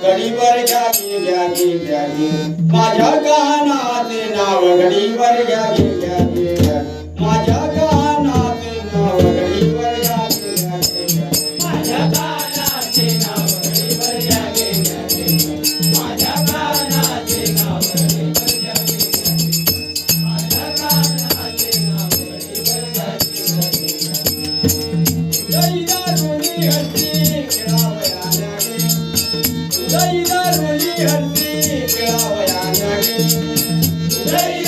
गडीवर घ्या घे घ्या घे घ्या घे माझ्या कानाचे नाव गडीवर घ्या घे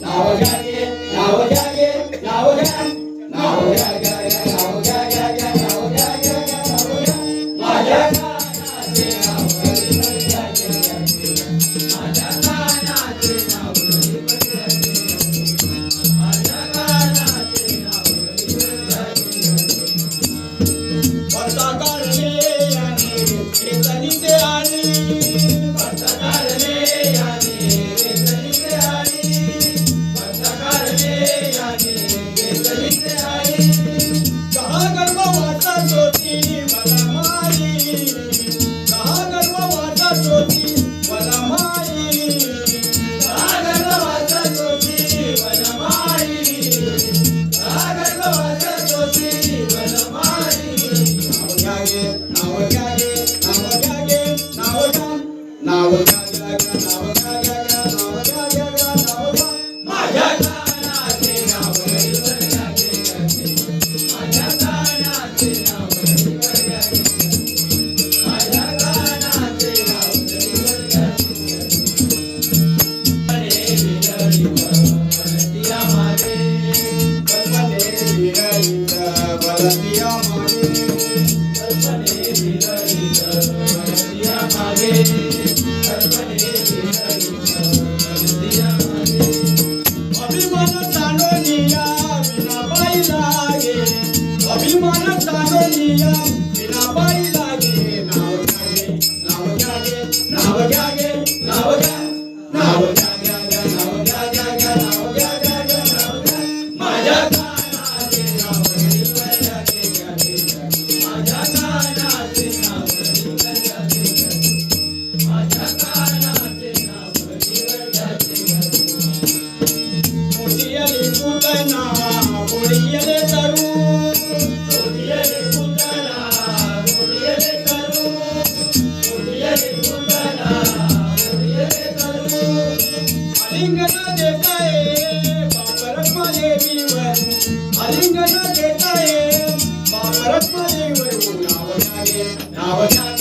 नाव घ्या नाव घ्या नाव घ्या नाव घ्या Bye. দিয়া মাগে কল্পনে বিলাই কল্পনা দিয়া মাগে কল্পনে বিলাই अलिंगन देताय बाबा रखमा देवीवर अलिंगन देताय बाबा रखमा देवीवर नाव घ्यावे नाव घ्यावे